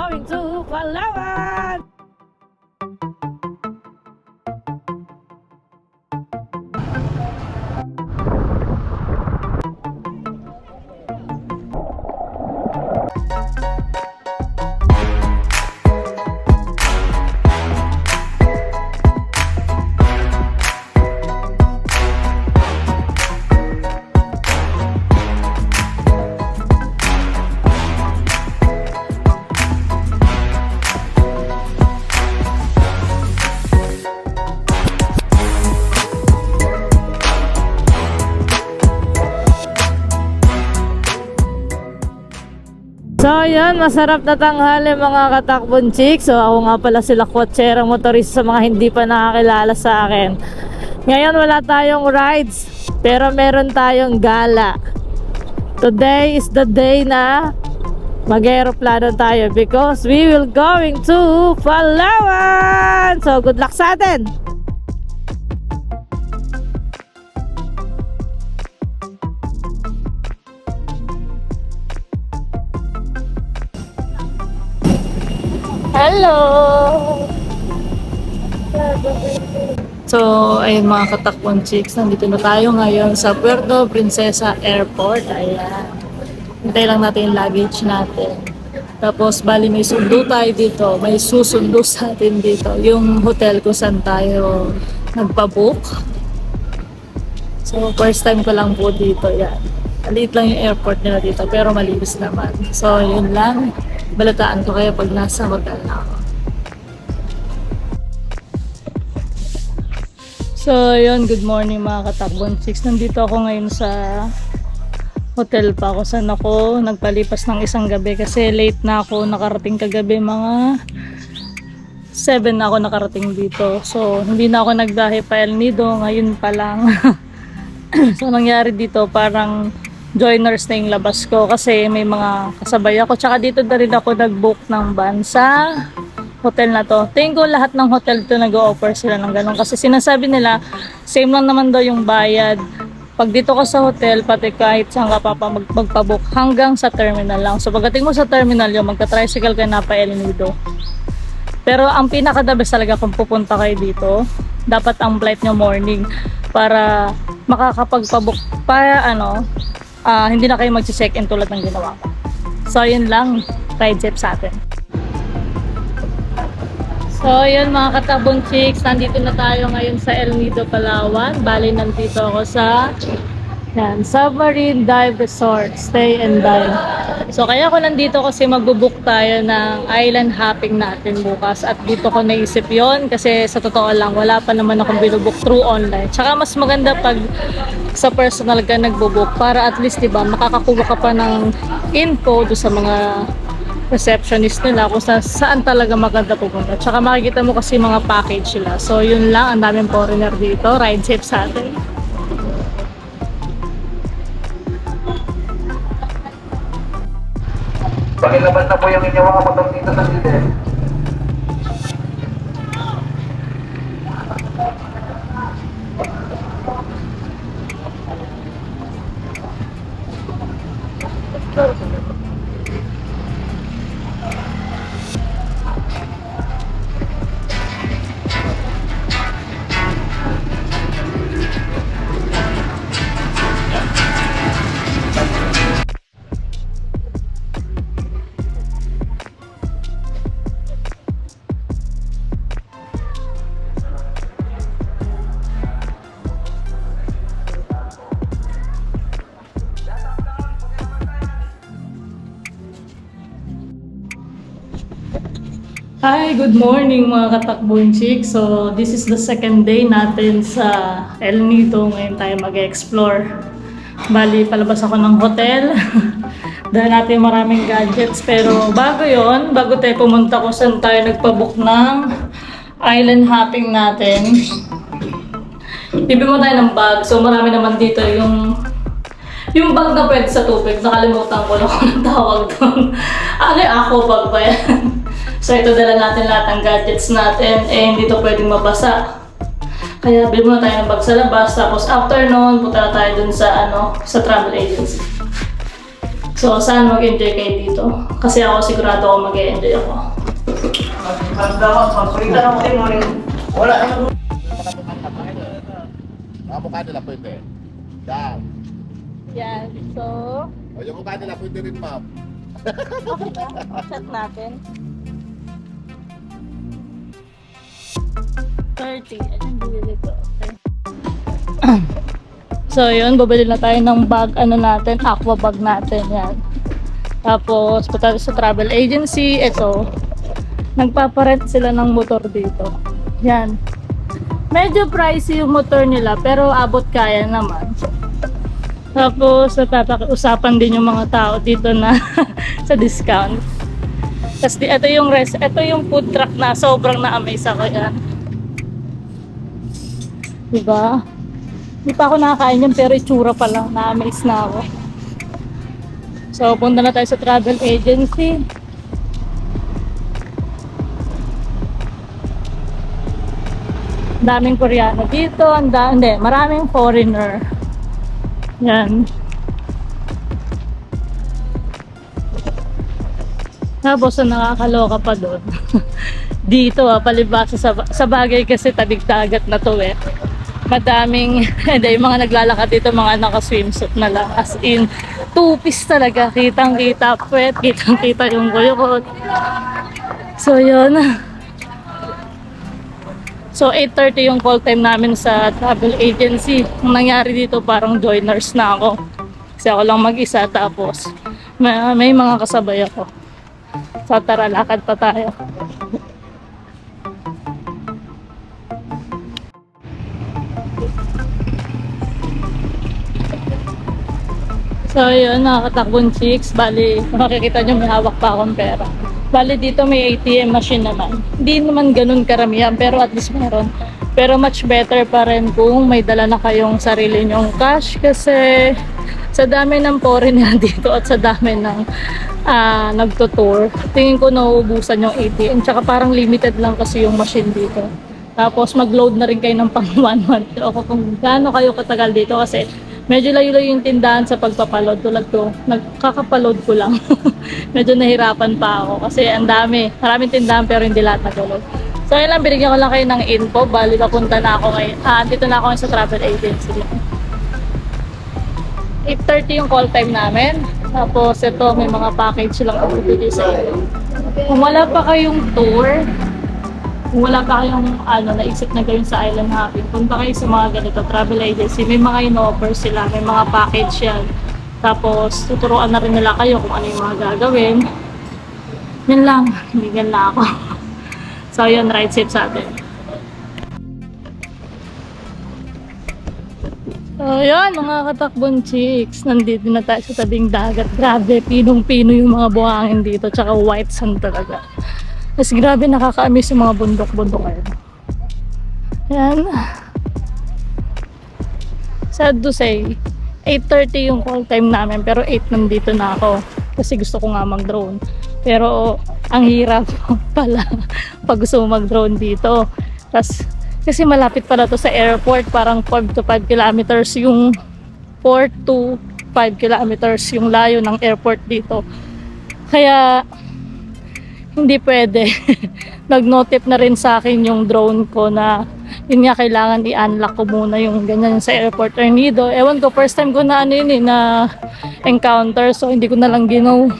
going to Palawan! So ayan, masarap na tanghali mga katakbon chicks. So ako nga pala sila kotserang motorista sa mga hindi pa nakakilala sa akin. Ngayon wala tayong rides, pero meron tayong gala. Today is the day na mag-aeroplano tayo because we will going to Palawan! So good luck sa atin! Hello! So, ayun mga katakbon chicks, nandito na tayo ngayon sa Puerto Princesa Airport. Ayan. Hintay lang natin yung luggage natin. Tapos, bali may sundo tayo dito. May susundo sa atin dito. Yung hotel kung saan tayo nagpabook. So, first time ko lang po dito. Yan. Maliit lang yung airport nila dito, pero malinis naman. So, yun lang. Balataan ko kaya pag nasa hotel na ako. So, yun, good morning mga katakbon chicks. Nandito ako ngayon sa hotel pa ako saan ako nagpalipas ng isang gabi kasi late na ako nakarating kagabi mga 7 na ako nakarating dito. So, hindi na ako nagdahe pa El Nido, ngayon pa lang. so, nangyari dito parang joiners na yung labas ko kasi may mga kasabay ako. Tsaka dito na rin ako nag-book ng van sa hotel na to. Tingin ko lahat ng hotel to nag-offer sila ng ganun. Kasi sinasabi nila, same lang naman daw yung bayad. Pag dito ka sa hotel, pati kahit saan ka pa mag magpabook, hanggang sa terminal lang. So pagdating mo sa terminal yung magka-tricycle ka na pa El Nido. Pero ang pinaka-the talaga kung pupunta kayo dito, dapat ang flight nyo morning para makakapagpabook para ano, ah, hindi na kayo mag-check-in tulad ng ginawa ko. So yun lang, ride safe sa atin. So, yun mga katabong chicks, nandito na tayo ngayon sa El Nido, Palawan. Bali, nandito ako sa yan, Submarine Dive Resort, Stay and Dive. So, kaya ako nandito kasi magbubook tayo ng island hopping natin bukas. At dito ko naisip yon kasi sa totoo lang, wala pa naman akong binubook through online. Tsaka mas maganda pag sa personal ka nagbubook para at least, diba, makakakuha ka pa ng info do sa mga receptionist nila kung sa, saan talaga maganda pupunta. Tsaka makikita mo kasi mga package sila. So yun lang, ang daming foreigner dito. Ride safe sa atin. Pakilabas na po yung inyong mga motor dito sa side. Hi, good morning mga katakbong chick. So, this is the second day natin sa El Nido. Ngayon tayo mag-explore. Bali, palabas ako ng hotel. Dahil natin maraming gadgets. Pero bago yon bago tayo pumunta kung saan tayo nagpabook ng island hopping natin. Bibi mo tayo ng bag. So, marami naman dito yung yung bag na pwede sa tubig. Nakalimutan ko lang kung tawag doon. ano ako bag ba yan? So ito dala natin lahat ng gadgets natin eh hindi to pwedeng mabasa. Kaya bilhin muna tayo ng bag sa labas tapos after noon punta na tayo dun sa ano sa travel agency. So, saan mag-enjoy kayo dito? Kasi ako sigurado ako mag-enjoy ako. Maganda ako, magpalitan ako kayo morning. Wala. Mga mukha nila pwede. Yan. Yan. So, O yung mukha nila pwede rin ma'am. okay ba? Chat natin. 30. Anong bibili ko? So, yun. Bubili na tayo ng bag, ano natin, aqua bag natin. Yan. Tapos, punta sa travel agency. Ito. Nagpaparent sila ng motor dito. Yan. Medyo pricey yung motor nila, pero abot kaya naman. Tapos, napapakiusapan din yung mga tao dito na sa discount. Tapos, ito yung res, ito yung food truck na sobrang na-amaze ako yan. Diba? Hindi pa ako nakakain yan, pero itsura pa lang, na-amaze na ako. So, punta na tayo sa travel agency. daming Koreano dito, ang da- hindi, maraming foreigner. Yan. Tapos ang nakakaloka pa doon. dito ah, palibasa sa, sa bagay kasi tabig dagat na to eh. Madaming, hindi, mga naglalakad dito, mga naka-swimsuit na lang. As in, two-piece talaga. Kitang-kita, puwet, kitang-kita yung gulukot. So, yun. So 8.30 yung call time namin sa travel agency. Ang nangyari dito parang joiners na ako. Kasi ako lang mag-isa tapos may, may mga kasabay ako. So tara, lakad pa tayo. So yun, nakakatakbong chicks. Bali, makikita nyo may hawak pa akong pera. Bali dito may ATM machine naman. Hindi naman ganun karamihan pero at least meron. Pero much better pa rin kung may dala na kayong sarili nyong cash kasi sa dami ng foreigner dito at sa dami ng ah, nagtutour, tingin ko nauubusan yung ATM. Tsaka parang limited lang kasi yung machine dito. Tapos mag-load na rin kayo ng pang one month. O kung gaano kayo katagal dito kasi medyo layo-layo yung tindahan sa pagpapaload tulad ko. Nagkakapaload ko lang. medyo nahirapan pa ako kasi ang dami. Maraming tindahan pero hindi lahat nag-load. So ayun lang, binigyan ko lang kayo ng info. Bali, papunta na ako ngayon. Ah, dito na ako sa travel agency. 8.30 yung call time namin. Tapos ito, may mga package silang ibibigay sa inyo. Kung wala pa kayong tour, wala pa kayong ano, naisip na gawin sa Island Hopping, punta kayo sa mga ganito, travel agency. May mga in-offer sila, may mga package yan. Tapos, tuturuan na rin nila kayo kung ano yung mga gagawin. Yan lang, hindi na ako. So, yun, ride safe sa atin. So, yun, mga katakbong chicks. Nandito na tayo sa tabing dagat. Grabe, pinong-pino yung mga buhangin dito. Tsaka white sand talaga. Tapos grabe, nakaka-amiss yung mga bundok-bundok ayun. Yan. Sad to say, 8.30 yung call time namin, pero 8 nandito na ako. Kasi gusto ko nga mag-drone. Pero, ang hirap pala pag gusto mo mag-drone dito. Tapos, kasi malapit pala to sa airport, parang 5 to 5 kilometers yung 4 to 5 kilometers yung layo ng airport dito. Kaya, hindi pwede. Nag-notip na rin sa akin yung drone ko na yun nga kailangan i-unlock ko muna yung ganyan sa airport Ernido. Ewan ko, first time ko na ano yun eh, na encounter so hindi ko na lang ginaw.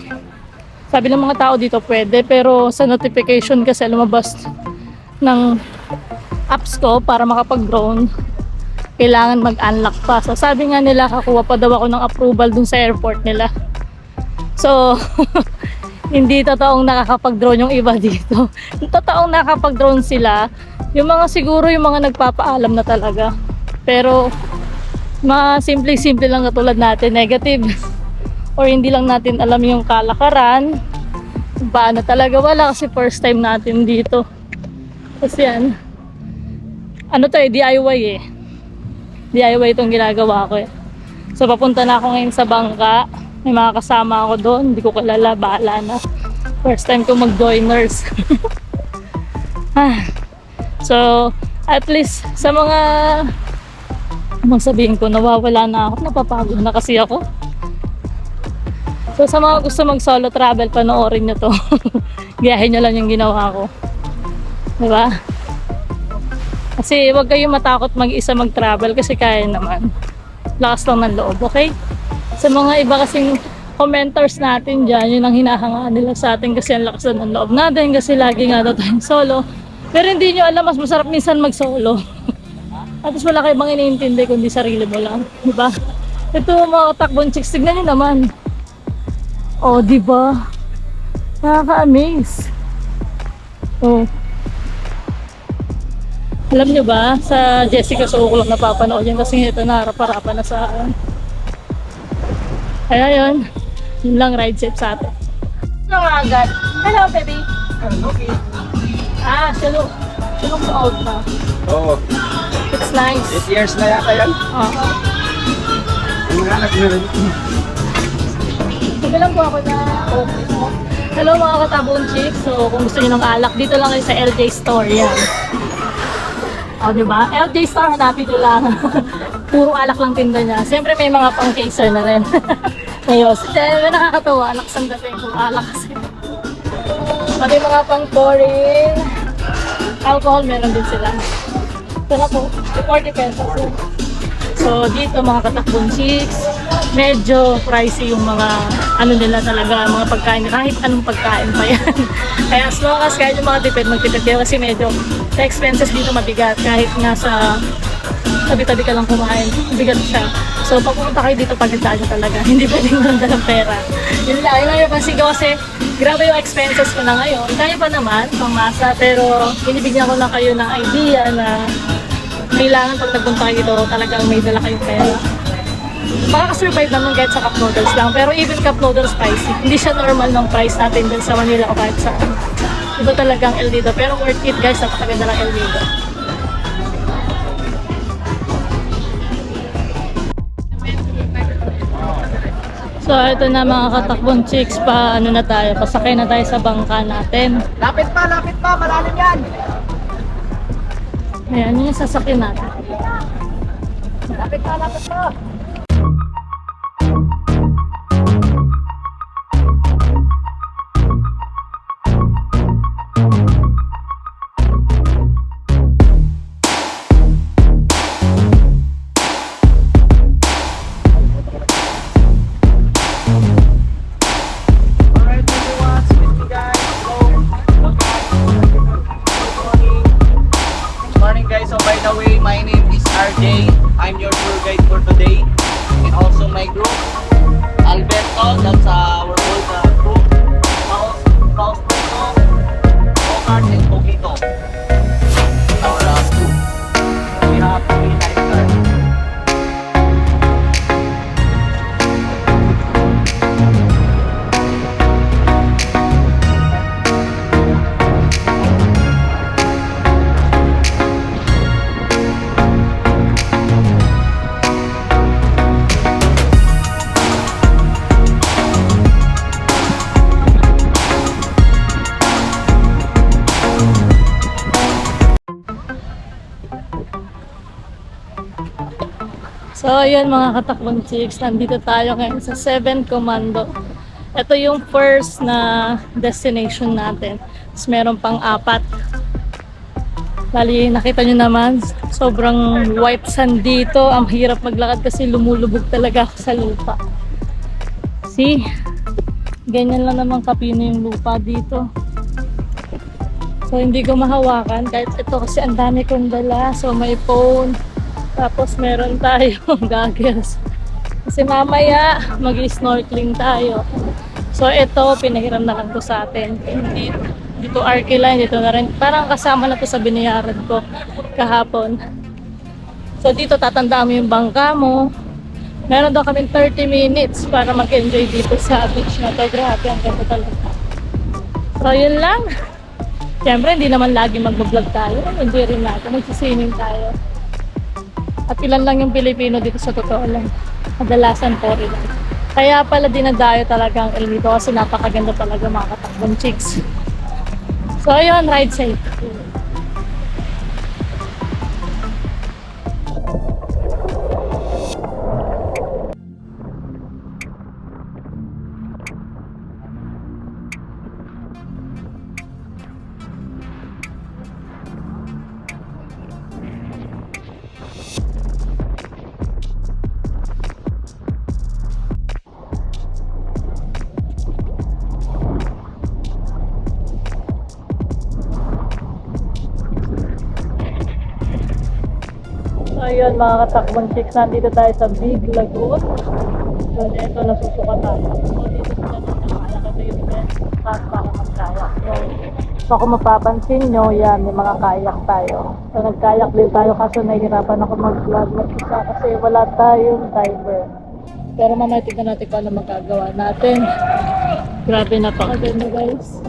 Sabi ng mga tao dito pwede pero sa notification kasi lumabas ng apps ko para makapag-drone kailangan mag-unlock pa. So sabi nga nila kakuha pa daw ako ng approval dun sa airport nila. So hindi totoong nakakapag-drone yung iba dito. Totoong nakakapag-drone sila. Yung mga siguro yung mga nagpapaalam na talaga. Pero mga simple-simple lang katulad natin, negative. Or hindi lang natin alam yung kalakaran. Paano talaga wala kasi first time natin dito. Kasi yan. Ano to eh, DIY eh. DIY itong ginagawa ko eh. So papunta na ako ngayon sa bangka. May mga kasama ako doon. Hindi ko kilala, bahala na. First time ko mag-joiners. ah. So, at least sa mga magsabihin ko, nawawala na ako. Napapagod na kasi ako. So sa mga gusto mag solo travel, panoorin nyo to. Gayahin nyo lang yung ginawa ko. Diba? Kasi huwag kayong matakot mag-isa mag-travel kasi kaya naman. Lakas lang ng loob, okay? Sa mga iba kasing commenters natin dyan, yun ang hinahangaan nila sa atin kasi ang lakas na ng loob natin kasi lagi nga daw tayong solo. Pero hindi nyo alam, mas masarap minsan mag-solo. At least wala kayo bang iniintindi kundi sarili mo lang. Diba? Ito mga takbon chicks, tignan nyo naman. Oh, di ba? Nakaka-amaze. Oh. Alam nyo ba, sa Jessica Soho ko lang napapanood yan kasi ito naharap-harapan na sa Kaya yun, yun lang ride safe sa atin. Nga agad? Hello, baby. Ah, shalom. Shalom sa out na. Oo. It's nice. 8 years na yata yan. Oo. Ang anak na rin. Sige lang po ako na okay. Hello mga katabong chicks. So kung gusto niyo ng alak, dito lang kayo sa LJ Store yan. O, di ba? LJ Store, hanapin nyo lang. Puro alak lang tinda niya. Siyempre may mga pang chaser na rin. Ayos. Then, nakakatawa. Alak sa dating kung alak kasi. Pati mga pang pouring. Alcohol, meron din sila. Ito na po. 40 pesos. So, dito mga katakbong chicks, medyo pricey yung mga ano nila talaga, mga pagkain, kahit anong pagkain pa yan. Kaya as long as kaya yung mga tipid, magtipid kayo kasi medyo sa expenses dito mabigat kahit nga sa tabi-tabi ka lang kumain, mabigat siya. So pag pumunta kayo dito, pagandaan nyo talaga. Hindi pwedeng ganda ng pera. Yun lang, yun lang pansin ko kasi grabe yung expenses ko na ngayon. Kaya pa naman, pangmasa, pero binibigyan ko lang kayo ng idea na kailangan pag nagpunta kayo dito, talagang may dala kayong pera. Makakasurvive naman kahit sa cup noodles lang. Pero even cup noodles spicy, hindi siya normal ng price natin din sa Manila o kahit saan. Iba talagang El Nido. Pero worth it guys, napakaganda ng El Nido. So ito na mga katakbong chicks pa ano na tayo, pasakay na tayo sa bangka natin. Lapit pa, lapit pa, malalim yan. Ayan, yun yung sasakyan natin. Lapit pa, lapit pa. And So, ayun mga katakbong chicks, nandito tayo ngayon sa 7 Commando. Ito yung first na destination natin. Tapos meron pang apat. Bali, nakita nyo naman, sobrang white sand dito. Ang hirap maglakad kasi lumulubog talaga ako sa lupa. See? Ganyan lang naman kapino yung lupa dito. So, hindi ko mahawakan. Kahit ito kasi ang dami kong dala. So, may phone. Tapos meron tayong goggles. Kasi mamaya mag-snorkeling tayo. So ito, pinahiram na lang to sa atin. Dito, dito Archeline, dito na rin. Parang kasama na to sa binayaran ko kahapon. So dito tatandaan mo yung bangka mo. Meron daw kami 30 minutes para mag-enjoy dito sa beach na to. Grabe, ang ganda talaga. So yun lang. Siyempre, hindi naman lagi mag-vlog tayo. Hindi rin natin. Magsiswimming tayo. At ilan lang yung Pilipino dito sa totoo lang. Kadalasan foreign. Kaya pala dinadayo talaga ang El Nido kasi napakaganda talaga mga katakbong chicks. So ayun, ride safe. Mga katakbong chicks, nandito tayo sa Big Lagoon. So, ito nasusuka tayo. So, dito sila nang nakakalak. Ito yung best spot para magkayak. So, so, kung mapapansin nyo, yan, may mga kayak tayo. So, nagkayak din tayo kaso nahihirapan ako mag-vlog mag-isa kasi wala tayong diver. Pero mamaya tignan natin kung ano magagawa natin. Grabe, napakaganda guys.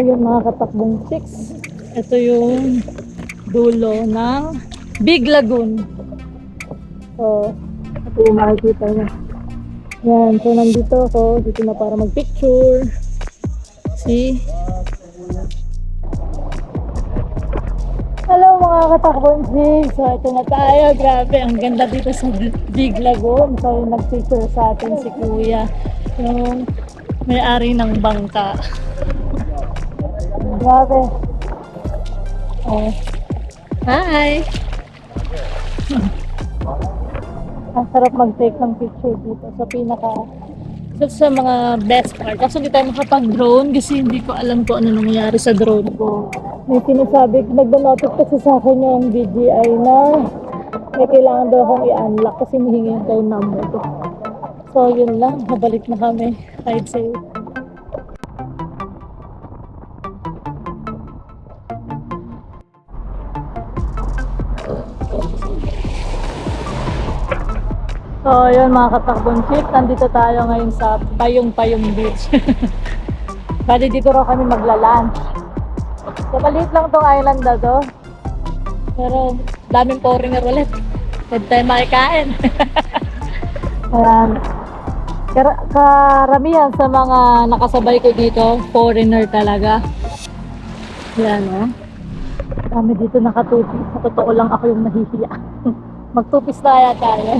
So, yun mga katakbong chicks. Ito yung dulo ng Big Lagoon. So, ito yung makikita nyo. Yan. So, nandito ako. Dito na para mag-picture. See? Hello mga katakbong chicks. So, ito na tayo. Grabe. Ang ganda dito sa Big Lagoon. So, yung nag-picture sa atin si Kuya. Yung may-ari ng bangka. Grabe. Oh. Hi! Ang sarap mag-take ng picture dito sa pinaka ito sa mga best part. Kaso hindi tayo makapag-drone kasi hindi ko alam kung ano nangyayari sa drone ko. May sinasabi, nagda-notif kasi sa akin yung DJI na may kailangan daw akong i-unlock kasi hihingi yung phone number ko. So yun lang, mabalik na kami. Ride safe. So, yun mga katakbong chick, nandito tayo ngayon sa Payong Payong Beach. Bali dito raw kami magla-lunch. So, maliit lang tong island na to. Pero, daming foreigner ulit. Pwede tayo makikain. Ayan. Kar- karamihan sa mga nakasabay ko dito, foreigner talaga. Yan, oh. Kami dito nakatupis. Sa totoo lang ako yung nahihiya. Magtupis na kaya tayo.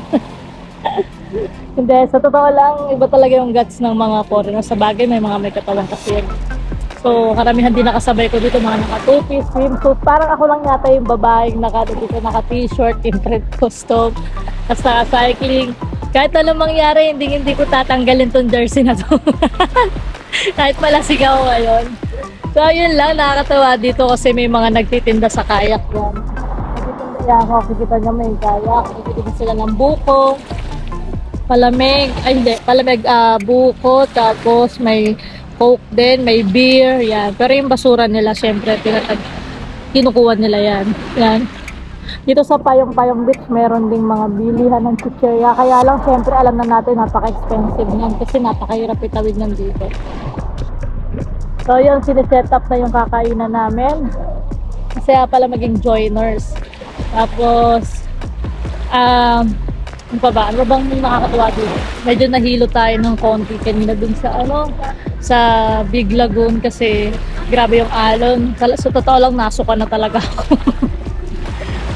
Hindi, sa totoo lang, iba talaga yung guts ng mga foreigner. Sa bagay, may mga may katawan kasi. So, karamihan din nakasabay ko dito, mga naka-two-piece, swimsuit. Parang ako lang yata yung babaeng naka, dito, naka-t-shirt, imprint costume, tapos naka-cycling. Kahit anong mangyari, hindi, hindi ko tatanggalin tong jersey na to. Kahit malasig ako ngayon. So, yun lang, nakakatawa dito kasi may mga nagtitinda sa kayak yan. Nagtitinda yan ako, kikita niya may kayak, nagtitinda sila ng buko, palamig, ay hindi, palamig, ah, buko, tapos may coke din, may beer, yan. Pero yung basura nila, syempre, pinatag, kinukuha nila yan. Yan. Dito sa Payong-Payong Beach, meron ding mga bilihan ng chicheria. Kaya lang, syempre, alam na natin, napaka-expensive niyan kasi napakahirap itawid ng dito. So, yun, siniset up na yung kakainan namin. Kasi pala maging joiners. Tapos, um, ano pa ba? Ano bang nakakatuwa dito? Medyo nahilo tayo ng konti kanina dun sa ano, sa Big Lagoon kasi grabe yung alon. Sa, sa totoo lang, nasuka na talaga ako.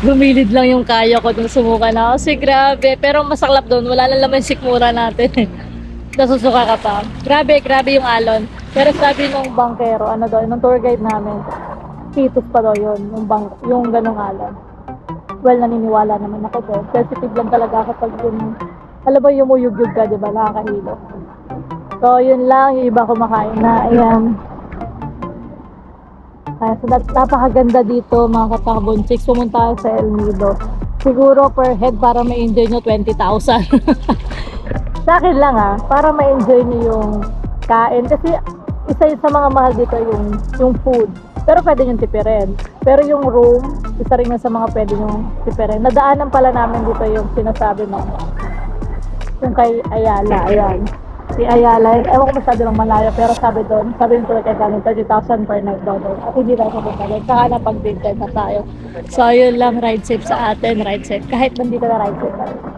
Lumilid lang yung kaya ko dun sumuka na ako. Kasi grabe. Pero masaklap doon. Wala lang laman yung sikmura natin. Nasusuka ka pa. Grabe, grabe yung alon. Pero sabi nung bankero, ano daw, nung tour guide namin, Titus pa daw yun, yung, bang, yung ganong alon well, naniniwala naman ako doon. Sensitive lang talaga kapag yung, alam mo, yumuyugyug ka, di ba? Nakakahilo. So, yun lang. Yung iba kumakain na. Ayan. Kaya so, nap- napakaganda dito mga katakbon. Six pumunta sa El Nido. Siguro per head para ma-enjoy nyo 20,000. sa akin lang ah, para ma-enjoy nyo yung kain. Kasi isa yun sa mga mahal dito yung, yung food. Pero pwede nyo tipirin. Pero yung room, isa rin yun sa mga pwede nyo tipirin. Nadaanan pala namin dito yung sinasabi ng yung kay Ayala, ayan. Si Ayala, ewan ko masyado lang malayo, pero sabi doon, sabi nito kay Ganun, 30,000 per night daw doon. At hindi tayo pupunta doon. Saka na pag big na tayo. So, yun lang, ride safe sa atin, ride safe. Kahit nandito na ride safe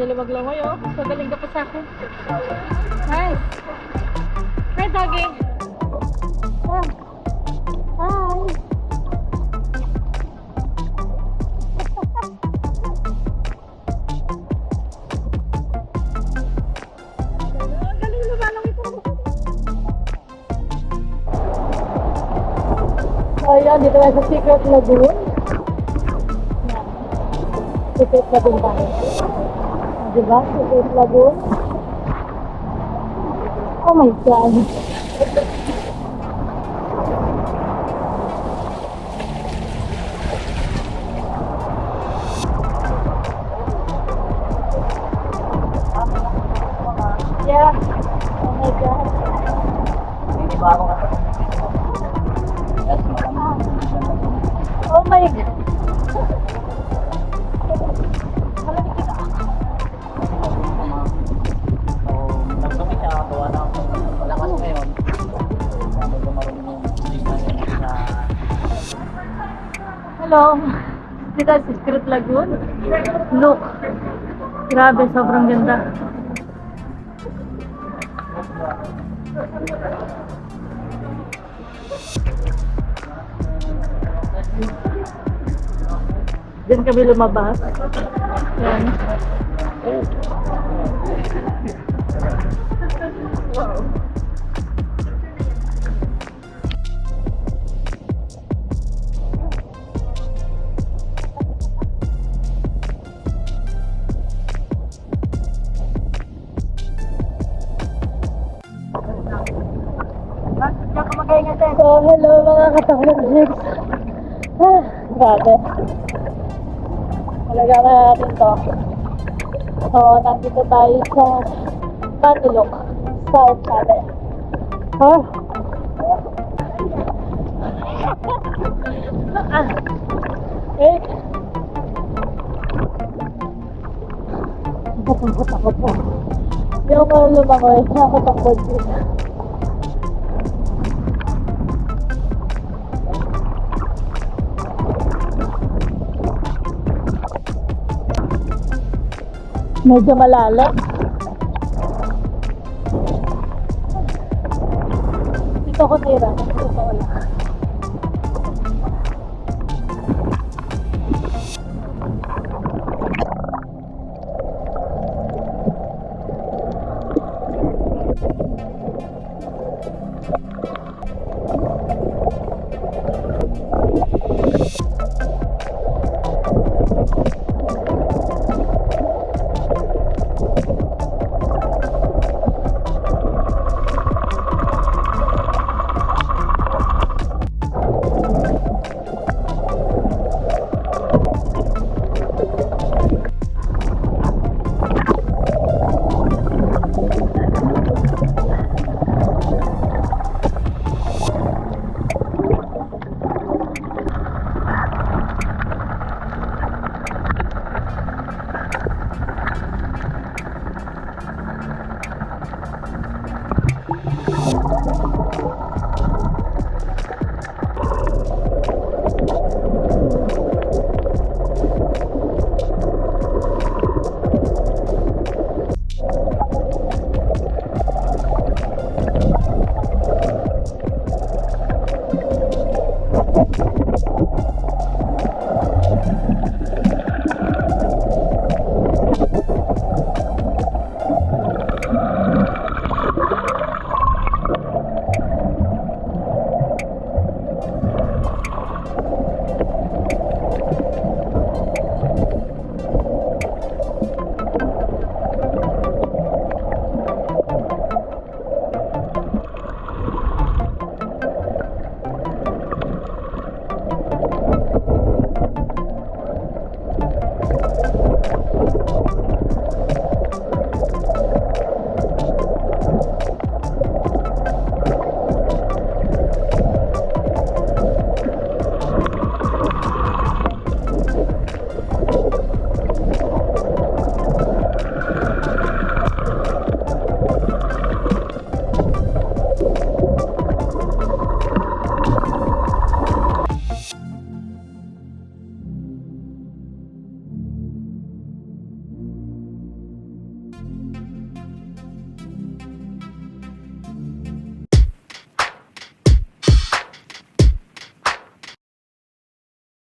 Oh, ang galing na lumaglangoy oh. So galing ka pa sa akin. Hi! Hi, doggy! Ah. Hi! Po. Ayan, dito tayo sa Secret Lagoon. Secret Lagoon tayo. Diba? Secret Lagoon. Oh my God. Yeah. Oh my God. Hindi ba ako. Oh my God. Hello. Dito sa Secret Lagoon. Look. Grabe, sobrang ganda. Diyan kami lumabas. Yan. Hello mga katakot jeeps. Ah, grabe. Talaga na natin to. So, nandito tayo sa Manilok, South Cabin. Ah. ah. Eh. Takot ako po. Hindi ako lumangoy. Nakatakot dito. Medyo malalim. Dito ko tira. Dito ko lang.